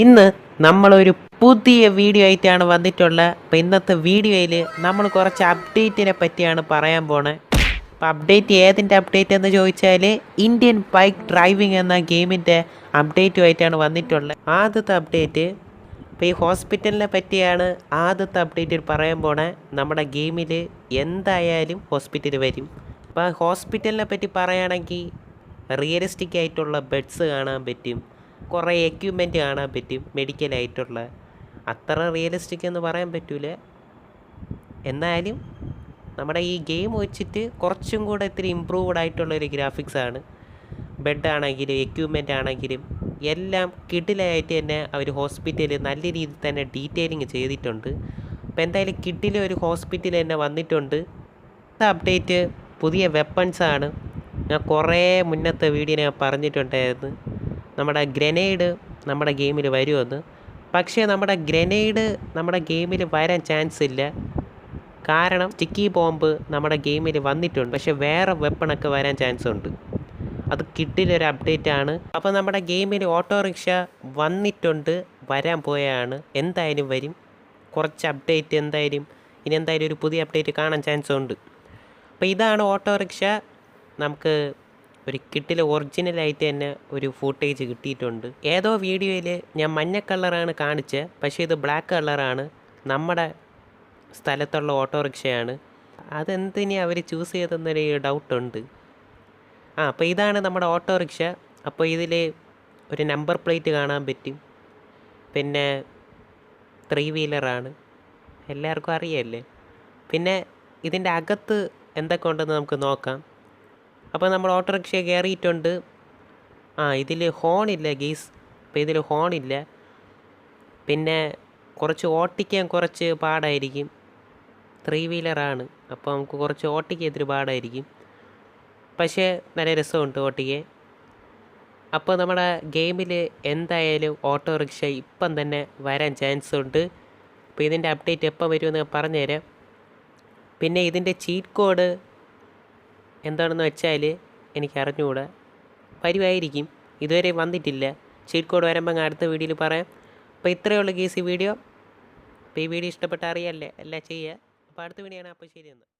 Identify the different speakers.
Speaker 1: ഇന്ന് നമ്മളൊരു പുതിയ വീഡിയോ ആയിട്ടാണ് വന്നിട്ടുള്ളത്. അപ്പോൾ ഇന്നത്തെ വീഡിയോയിൽ നമ്മൾ കുറച്ച് അപ്ഡേറ്റിനെ പറ്റിയാണ് പറയാൻ പോണേ. അപ്പോൾ അപ്ഡേറ്റ് ഏതിന്റെ അപ്ഡേറ്റ് എന്ന് ചോദിച്ചാൽ ഇന്ത്യൻ ബൈക്ക് ഡ്രൈവിംഗ് എന്ന ഗെയിമിന്റെ അപ്ഡേറ്റുമായിട്ടാണ് വന്നിട്ടുള്ളത്. ആദ്യത്തെ അപ്ഡേറ്റ് അപ്പോൾ ഈ ഹോസ്പിറ്റലിനെ പറ്റിയാണ് ആദ്യത്തെ അപ്ഡേറ്റിൽ പറയാൻ പോണേ. നമ്മുടെ ഗെയിമിൽ എന്തായാലും ഹോസ്പിറ്റൽ വരും. അപ്പോൾ ഹോസ്പിറ്റലിനെ പറ്റി പറയുകയാണെങ്കിൽ റിയലിസ്റ്റിക് ആയിട്ടുള്ള ബെഡ്സ് കാണാൻ പറ്റും. കുറേ എക്യുപ്മെന്റ് കാണാൻ പറ്റും. മെഡിക്കലായിട്ടുള്ള അത്ര റിയലിസ്റ്റിക് എന്ന് പറയാൻ പറ്റൂല. എന്നാലും നമ്മുടെ ഈ ഗെയിം വെച്ചിട്ട് കുറച്ചും കൂടെ ഇത്തിരി ഇമ്പ്രൂവ്ഡ് ആയിട്ടുള്ള ഒരു ഗ്രാഫിക്സ് ആണ്. ബെഡ് ആണെങ്കിലും എക്യുപ്മെന്റ് ആണെങ്കിലും എല്ലാം കിഡിലായിട്ട് തന്നെ അവർ ഹോസ്പിറ്റലിൽ നല്ല രീതിയിൽ തന്നെ ഡീറ്റെയിലിങ് ചെയ്തിട്ടുണ്ട്. അപ്പോൾ എന്തായാലും കിഡിലെ ഒരു ഹോസ്പിറ്റൽ തന്നെ വന്നിട്ടുണ്ട്. അപ്ഡേറ്റ് പുതിയ വെപ്പൺസാണ് ഞാൻ കുറേ മുന്നത്തെ വീഡിയോ ഞാൻ പറഞ്ഞിട്ടുണ്ടായിരുന്നു. നമ്മുടെ ഗ്രനേഡ് നമ്മുടെ ഗെയിമിൽ വരുമെന്ന് പക്ഷേ നമ്മുടെ ഗ്രനേഡ് നമ്മുടെ ഗെയിമിൽ വരാൻ ചാൻസ് ഇല്ല കാരണം സ്റ്റിക്കി ബോംബ് നമ്മുടെ ഗെയിമിൽ വന്നിട്ടുണ്ട്. പക്ഷേ വേറെ വെപ്പണൊക്കെ വരാൻ ചാൻസ് ഉണ്ട് അത് കിട്ടിലൊരു അപ്ഡേറ്റ് ആണ് അപ്പോൾ നമ്മുടെ ഗെയിമിൽ ഓട്ടോറിക്ഷ വന്നിട്ടുണ്ട് വരാൻ പോയാണ്. എന്തായാലും വരും. കുറച്ച് അപ്ഡേറ്റ് എന്തായാലും ഇനി എന്തായാലും ഒരു പുതിയ അപ്ഡേറ്റ് കാണാൻ ചാൻസ് ഉണ്ട് അപ്പോൾ ഇതാണ് ഓട്ടോറിക്ഷ. നമുക്ക് ഒരു കിട്ടിൽ ഒറിജിനലായിട്ട് തന്നെ ഒരു ഫൂട്ടേജ് കിട്ടിയിട്ടുണ്ട്. ഏതോ വീഡിയോയിൽ ഞാൻ മഞ്ഞ കളറാണ് കാണിച്ചത് പക്ഷേ ഇത് ബ്ലാക്ക് കളറാണ് നമ്മുടെ സ്ഥലത്തുള്ള ഓട്ടോറിക്ഷയാണ്. അതെന്തിനെ അവർ ചൂസ് ചെയ്തെന്നൊരു ഡൗട്ടുണ്ട് ആ അപ്പോൾ ഇതാണ് നമ്മുടെ ഓട്ടോറിക്ഷ. അപ്പോൾ ഇതിൽ ഒരു നമ്പർ പ്ലേറ്റ് കാണാൻ പറ്റും. പിന്നെ ത്രീ വീലറാണ് എല്ലാവർക്കും അറിയല്ലേ? പിന്നെ ഇതിന്റെ അകത്ത് എന്തൊക്കെ ഉണ്ടെന്ന് നമുക്ക് നോക്കാം. അപ്പോൾ നമ്മൾ ഓട്ടോറിക്ഷ കയറിയിട്ടുണ്ട്. ആ ഇതിൽ ഹോണില്ല ഗീസ് അപ്പോൾ ഇതിൽ ഹോണില്ല പിന്നെ കുറച്ച് ഓട്ടിക്കാൻ കുറച്ച് പാടായിരിക്കും. ത്രീ വീലറാണ് അപ്പോൾ നമുക്ക് കുറച്ച് ഓട്ടിക്കാൻ ഇത്തിരി പാടായിരിക്കും. പക്ഷേ നല്ല രസമുണ്ട് ഓട്ടിക്കാൻ. അപ്പോൾ നമ്മുടെ ഗെയിമിൽ എന്തായാലും ഓട്ടോറിക്ഷ ഇപ്പം തന്നെ വരാൻ ചാൻസ് ഉണ്ട്. അപ്പോൾ ഇതിന്റെ അപ്ഡേറ്റ് എപ്പോൾ വരുമെന്ന് പറഞ്ഞുതരാം. പിന്നെ ഇതിന്റെ ചീറ്റ് കോഡ് എന്താണെന്ന് വെച്ചാൽ എനിക്ക് അറിഞ്ഞുകൂടാ വരുമായിരിക്കും ഇതുവരെ വന്നിട്ടില്ല. ചീറ്റ് കോഡ് വരുമ്പോൾ അടുത്ത വീഡിയോയിൽ പറയാം. അപ്പോൾ ഇത്രയേ ഉള്ളൂ കേസ് ഈ വീഡിയോ. അപ്പോൾ ഈ വീഡിയോ ഇഷ്ടപ്പെട്ട അറിയാമല്ലേ എല്ലാം ചെയ്യുക. അപ്പോൾ അടുത്ത വീഡിയോ ആണ് അപ്പോൾ ശരി എന്നാൽ.